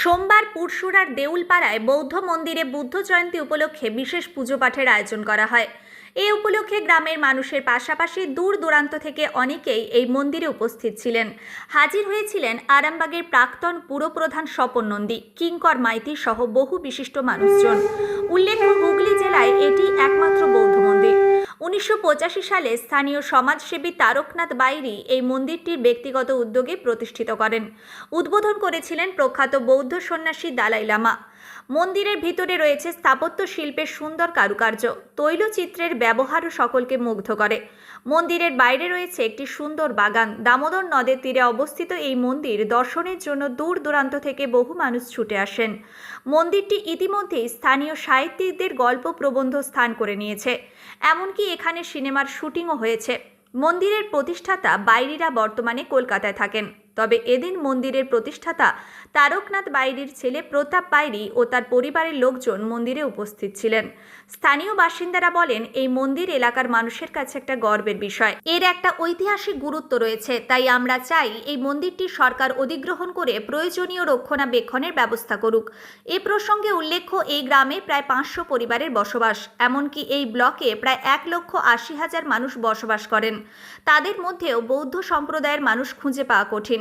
সোমবার পুরসুরার দেউলপাড়ায় বৌদ্ধ মন্দিরে বুদ্ধ জয়ন্তী উপলক্ষে বিশেষ পুজো পাঠের আয়োজন করা হয়। এ উপলক্ষে গ্রামের মানুষের পাশাপাশি দূর দূরান্ত থেকে অনেকেই এই মন্দিরে উপস্থিত ছিলেন। হাজির হয়েছিলেন আরামবাগের প্রাক্তন পুরপ্রধান স্বপন নন্দী, কিঙ্কর মাইতি সহ বহু বিশিষ্ট মানুষজন। উল্লেখ্য, হুগলি জেলায় এটি একমাত্র বৌদ্ধ মন্দির। উনিশশো পঁচাশি সালে স্থানীয় সমাজসেবী তারকনাথ বাইরি এই মন্দিরটির ব্যক্তিগত উদ্যোগে প্রতিষ্ঠিত করেন। উদ্বোধন করেছিলেন প্রখ্যাত বৌদ্ধ সন্ন্যাসী দালাই লামা। মন্দিরের ভিতরে রয়েছে স্থাপত্য শিল্পের সুন্দর কারুকার্য। তৈলচিত্রের ব্যবহারও সকলকে মুগ্ধ করে। মন্দিরের বাইরে রয়েছে একটি সুন্দর বাগান। দামোদর নদের তীরে অবস্থিত এই মন্দির দর্শনের জন্য দূর দূরান্ত থেকে বহু মানুষ ছুটে আসেন। মন্দিরটি ইতিমধ্যেই স্থানীয় সাহিত্যিকদের গল্প প্রবন্ধ স্থান করে নিয়েছে। এমনকি এখানে সিনেমার শুটিংও হয়েছে। মন্দিরের প্রতিষ্ঠাতা বাইরিরা বর্তমানে কলকাতায় থাকেন। তবে এদিন মন্দিরের প্রতিষ্ঠাতা তারকনাথ বাইরির ছেলে প্রতাপ বাইরি ও তার পরিবারের লোকজন মন্দিরে উপস্থিত ছিলেন। স্থানীয় বাসিন্দারা বলেন, এই মন্দির এলাকার মানুষের কাছে একটা গর্বের বিষয়। এর একটা ঐতিহাসিক গুরুত্ব রয়েছে, তাই আমরা চাই এই মন্দিরটি সরকার অধিগ্রহণ করে প্রয়োজনীয় রক্ষণাবেক্ষণের ব্যবস্থা করুক। এ প্রসঙ্গে উল্লেখ্য, এই গ্রামে প্রায় পাঁচশো পরিবারের বসবাস, এমনকি এই ব্লকে প্রায় এক লক্ষ আশি হাজার মানুষ বসবাস করেন। তাদের মধ্যেও বৌদ্ধ সম্প্রদায়ের মানুষ খুঁজে পাওয়া কঠিন।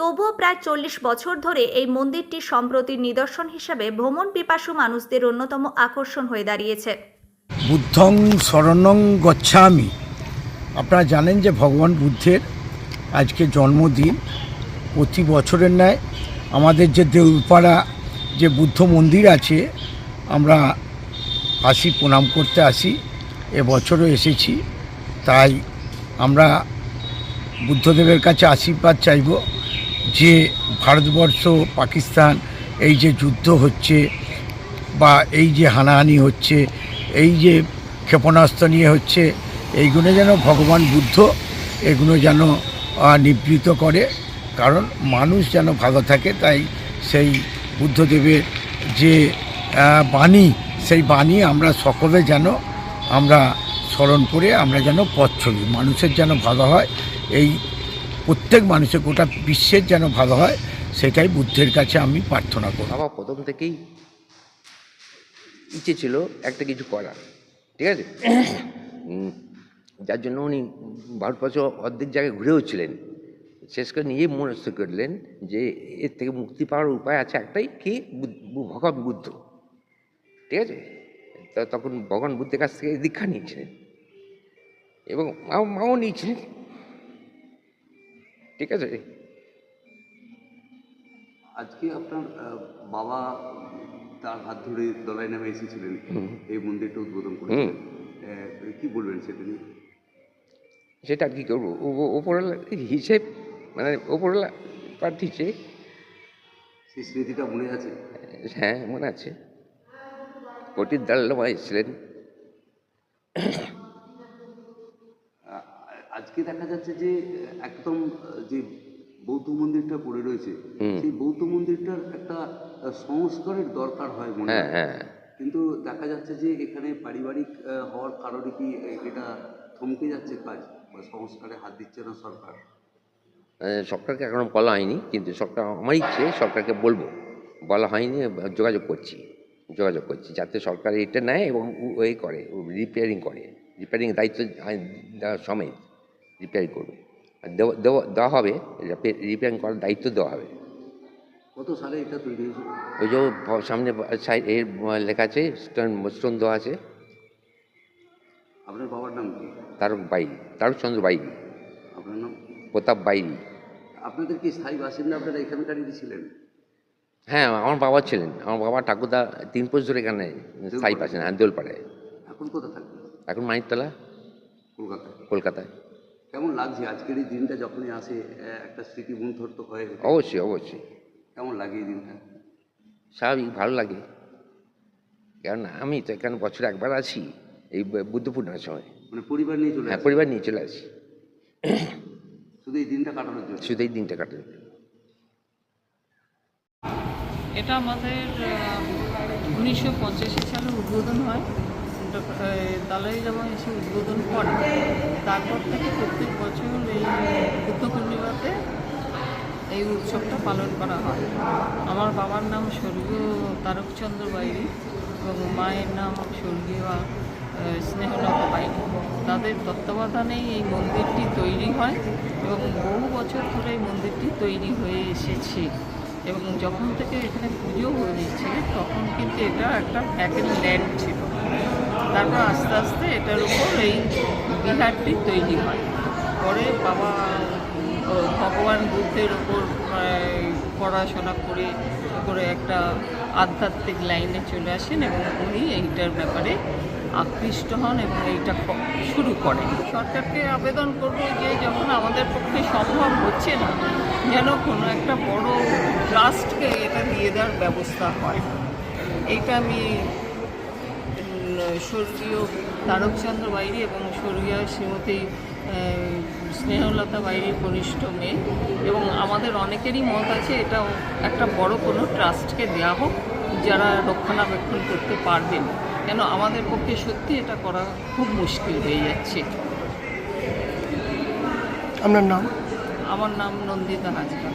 তবুও প্রায় চল্লিশ বছর ধরে এই মন্দিরটি সম্প্রতির নিদর্শন হিসাবে ভ্রমণ পিপাসু মানুষদের অন্যতম আকর্ষণ হয়ে দাঁড়িয়েছে। বুদ্ধং শরণং গচ্ছামি। আপনারা জানেন যে ভগবান বুদ্ধের আজকে জন্মদিন। প্রতি বছরের ন্যায় আমাদের যে দেউলপাড়া, যে বুদ্ধ মন্দির আছে, আমরা আসি, প্রণাম করতে আসি। এবছরও এসেছি, তাই আমরা বুদ্ধদেবের কাছে আশীর্বাদ চাইব। যে ভারতবর্ষ, পাকিস্তান, এই যে যুদ্ধ হচ্ছে বা এই যে হানাহানি হচ্ছে, এই যে ক্ষেপণাস্ত্র নিয়ে হচ্ছে, এইগুলো যেন ভগবান বুদ্ধ এগুলো যেন নিবৃত করে। কারণ মানুষ যেন ভালো থাকে, তাই সেই বুদ্ধদেবের যে বাণী, সেই বাণী আমরা সকলে যেন, আমরা স্মরণ করে আমরা যেন পথ চলি। মানুষের যেন ভালো হয়, এই প্রত্যেক মানুষের গোটা বিশ্বের যেন ভালো হয়, সেটাই বুদ্ধের কাছে আমি প্রার্থনা করি। বাবা, প্রথম থেকেই ইচ্ছে ছিল একটা কিছু করার, ঠিক আছে? যার জন্য উনি ভারতবর্ষ অর্ধেক জায়গায় ঘুরেও ছিলেন। শেষ করে নিজেই মনস্থ করলেন যে এর থেকে মুক্তি পাওয়ার উপায় আছে একটাই, কি? ভগবান বুদ্ধ, ঠিক আছে? তখন ভগবান বুদ্ধের কাছ থেকে দীক্ষা নিয়েছিলেন। এবং মাও নিয়েছিলেন। ঠিক আছে? আজকে আপনার বাবা তার হাত ধরে দলাই নামে এসেছিলেন। এই মন্দিরটা উদ্বোধন করেছিলেন। কি বলবেন সেটা নিয়ে? সেটা আর কি করব? ওপরওয়ালা হিসেব মানে ওপরওয়ালা পাঠিয়েছে সেই স্মৃতিটা মনে আছে? হ্যাঁ মনে আছে। কোটির দাল্লামা এসেছিলেন আজকে দেখা যাচ্ছে যে একদম যে বৌদ্ধ মন্দিরটা পড়ে রয়েছে সেই বৌদ্ধ মন্দিরটার একটা সংস্কারের দরকার হয় মনে হ্যাঁ হয়। হ্যাঁ। কিন্তু দেখা যাচ্ছে যে এখানে পারিবারিক হওয়ার কারণে কি এটা থমকে যাচ্ছে কাজ সংস্কারে হাত দিচ্ছে না সরকার? সরকারকে এখনও বলা হয়নি কিন্তু সরকার আমার ইচ্ছে সরকারকে বলব বলা হয়নি যোগাযোগ করছি যোগাযোগ করছি যাতে সরকার এটা নেয় এবং ওই করে রিপেয়ারিং করে রিপেয়ারিং দায়িত্ব সমেত। রিপেয়ারিং করবে। আর দেওয়া দেওয়া হবে রিপেয়ারিং করার দায়িত্ব দেওয়া হবে। কত সালে এটা তৈরি হয়েছে? ওই যে সামনে সাইড এর লেখা আছে স্টোন স্টোন দেওয়া আছে। আপনার বাবার নাম কি? তারক বাইরি তারকচন্দ্র বাইরি আপনার নাম? প্রতাপ বাইরি আপনাদের কি স্থায়ী বাসিন্দা আপনারা এখানকারই ছিলেন? হ্যাঁ আমার বাবা ছিলেন। আমার বাবা ঠাকুরদা তিন পোষ ধরে এখানে স্থায়ী পাচ্ছেন হ্যাঁ দোলপাড়ায় এখন কোথায় থাকবেন? এখন মানিকতলা। কলকাতায়। কলকাতায়। কেমন লাগছে? আজকের এই দিনটা যখনই আসে একটা স্মৃতি মুন্থর তো হয়ে অবশ্যই অবশ্যই। কেমন লাগে এই দিনটা? স্বাভাবিক ভালো লাগে। কারণ আমি তো এখানে বছরে একবার আছি এই বুদ্ধ পূর্ণিমার সময়। মানে পরিবার নিয়ে চলে হ্যাঁ পরিবার নিয়ে চলে আসি। শুধু এই দিনটা কাটানোর জন্য? শুধু এই দিনটা কাটে এটা আমাদের উনিশশো পঁচাশি সালে উদ্বোধন হয়। দালাই জামা এসে উদ্বোধন করে, তারপর থেকে প্রত্যেক বছর এই বুদ্ধ পূর্ণিমাতে এই উৎসবটা পালন করা হয়। আমার বাবার নাম স্বর্গীয় তারকচন্দ্র বাইরি এবং মায়ের নাম স্বর্গীয় স্নেহলতা বাইরি। তাদের তত্ত্বাবধানেই এই মন্দিরটি তৈরি হয় এবং বহু বছর ধরে এই মন্দিরটি তৈরি হয়ে এসেছে। এবং যখন থেকে এখানে পুজো হয়েছে, তখন কিন্তু এটা একটা ভ্যাকেন্ট ল্যান্ড ছিল। তারপর আস্তে আস্তে এটার উপর এই বিহারটি তৈরি হয়। পরে বাবা ভগবান বুদ্ধের ওপর পড়াশোনা করে করে একটা আধ্যাত্মিক লাইনে চলে আসেন এবং উনি এইটার ব্যাপারে আকৃষ্ট হন এবং এইটা শুরু করেন। সরকারকে আবেদন করব যে যখন আমাদের পক্ষে সম্ভব হচ্ছে না, যেন কোনো একটা বড় ট্রাস্টকে এটা দিয়ে দেওয়ার ব্যবস্থা হয়। এইটা আমি স্বর্গীয় তারকচন্দ্র বাইরি এবং স্বর্গীয় শ্রীমতী স্নেহলতা বাইরির কনিষ্ঠ মেয়ে। এবং আমাদের অনেকেরই মত আছে এটা একটা বড় কোনো ট্রাস্টকে দেওয়া হোক যারা রক্ষণাবেক্ষণ করতে পারবেন। কেন আমাদের পক্ষে সত্যি এটা করা খুব মুশকিল হয়ে যাচ্ছে। আপনার নাম? আমার নাম নন্দিতা হাজরা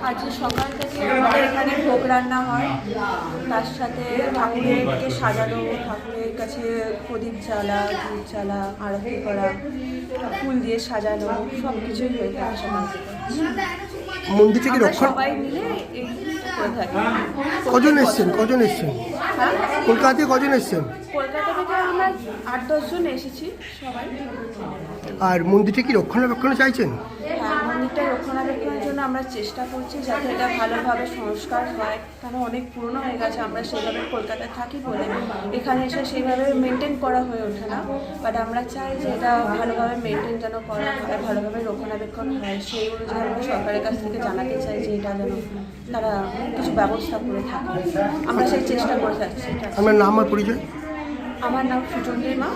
আজ সকাল থেকে আমাদের এখানে ভোগ রান্না হয়। তার সাথে ঠাকুরেরকে সাজানো ঠাকুরের কাছে প্রদীপ জ্বালা দুধ চালা আরতি করা ফুল দিয়ে সাজানো সব কিছুই হয়ে থাকে সকাল থেকে মন্দিরটা কি আমরা রক্ষণ সবাই মিলে কজন এসছেন? কজন এসছেন? হ্যাঁ? কলকাতা থেকে কজন এসছেন? কলকাতা থেকে আমরা আট দশজন এসেছি সবাই। আর মন্দিরটা কি রক্ষণাবেক্ষণ চাইছেন? হ্যাঁ মন্দিরটা রক্ষণাবেক্ষণের জন্য আমরা চেষ্টা করছি যাতে এটা ভালোভাবে সংস্কার হয়। কারণ অনেক পুরনো হয়ে গেছে আমরা সেভাবে কলকাতায় থাকি বলে। এখানে এসে সেইভাবে মেনটেন করা হয়ে ওঠে না। বাট আমরা চাই যে এটা ভালোভাবে মেনটেন যেন করা হয় ভালোভাবে রক্ষণাবেক্ষণ হয়। সেই অনুযায়ী আমরা সরকারের কাছ থেকে জানাতে চাই যে এটা যেন তারা কিছু ব্যবস্থা করে থাকে। আমরা সেই চেষ্টা করে যাচ্ছি। আপনার নাম পরিচয়? আমার নাম সুচন্দ্রী মা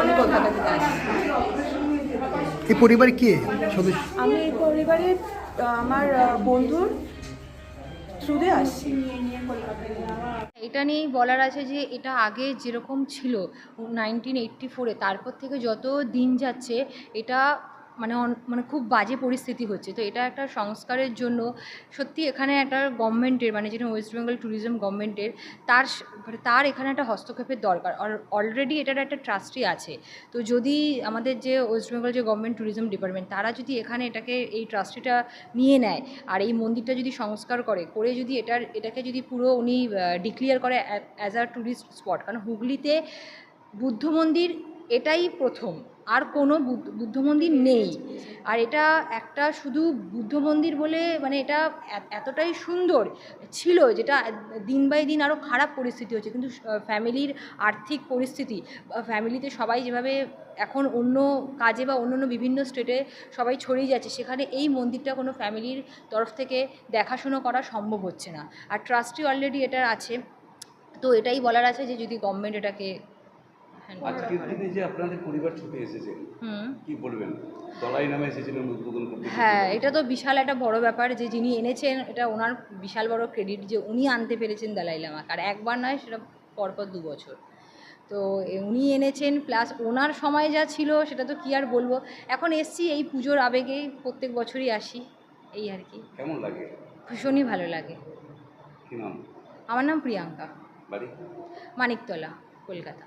আমি কলকাতা থেকে আসছি। এই পরিবার কে সদস্য? আমি এই পরিবারে আমার বন্ধুর আসছি। এটা নিয়েই বলার আছে যে এটা আগে যেরকম ছিল নাইনটিন এইটটি ফোরে তারপর থেকে যত দিন যাচ্ছে এটা মানে মানে খুব বাজে পরিস্থিতি হচ্ছে। তো এটা একটা সংস্কারের জন্য সত্যি এখানে একটা গভর্নমেন্টের মানে যেটা ওয়েস্ট বেঙ্গল ট্যুরিজম গভর্নমেন্টের তার মানে তার এখানে একটা হস্তক্ষেপের দরকার। অলরেডি এটার একটা ট্রাস্টি আছে। তো যদি আমাদের যে ওয়েস্ট বেঙ্গল যে গভর্নমেন্ট ট্যুরিজম ডিপার্টমেন্ট তারা যদি এখানে এটাকে, এই ট্রাস্টিটা নিয়ে নেয়, আর এই মন্দিরটা যদি সংস্কার করে করে যদি এটার, এটাকে যদি পুরো উনি ডিক্লিয়ার করে অ্যাজ আ ট্যুরিস্ট স্পট কারণ হুগলিতে বুদ্ধ মন্দির এটাই প্রথম। আর কোনো বুদ্ধ- মন্দির নেই। আর এটা একটা শুধু বুদ্ধ মন্দির বলে মানে এটা এতটাই সুন্দর ছিল যেটা দিন বাই দিন আরও খারাপ পরিস্থিতি হচ্ছে। কিন্তু ফ্যামিলির আর্থিক পরিস্থিতি ফ্যামিলিতে সবাই যেভাবে এখন অন্য কাজে বা অন্য অন্য বিভিন্ন স্টেটে সবাই ছড়িয়ে যাচ্ছে, সেখানে এই মন্দিরটা কোনো ফ্যামিলির তরফ থেকে দেখাশুনো করা সম্ভব হচ্ছে না। আর ট্রাস্টি অলরেডি এটা আছে। তো এটাই বলার আছে যে যদি গভর্নমেন্ট এটাকে। আজকের দিনে যে আপনাদের পরিবার ছুটে এসেছে হুম। কি বলবেন? দলাই নামে এসেছিলেন উদ্বোধন করতে হ্যাঁ এটা তো বিশাল একটা বড় ব্যাপার যে যিনি এনেছেন এটা ওনার বিশাল বড় ক্রেডিট যে উনি আনতে পেরেছেন দালাই লামাকে আর একবার নয় সেটা পরপর দু বছর। তো উনি এনেছেন প্লাস ওনার সময় যা ছিল সেটা তো কি আর বলব? এখন এসছি এই পুজোর আবেগেই প্রত্যেক বছরই আসি এই আর কি। কেমন লাগে? ভীষণই ভালো লাগে। কি নাম? আমার নাম প্রিয়াঙ্কা। বাড়ি? মানিকতলা কলকাতা।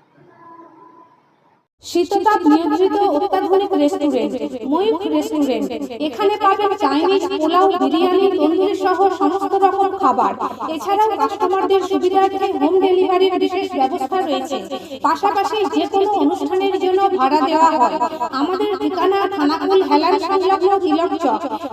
শীততাপ নিয়ন্ত্রিত অত্যাধুনিক রেস্টুরেন্ট ময়ূখ রেস্টুরেন্ট এখানে পাবেন চাইনিজ পোলাও, বিরিয়ানি, তন্দুরি সহ সমস্ত রকম খাবার। এছাড়াও কাস্টমারদের সুবিধার্থে হোম ডেলিভারির বিশেষ ব্যবস্থা রয়েছে। পাশাপাশি যে কোনো অনুষ্ঠানের জন্য ভাড়া দেওয়া হয়। আমাদের ঠিকানা থানাকুল হেলান সংলগ্ন Tilak Chak.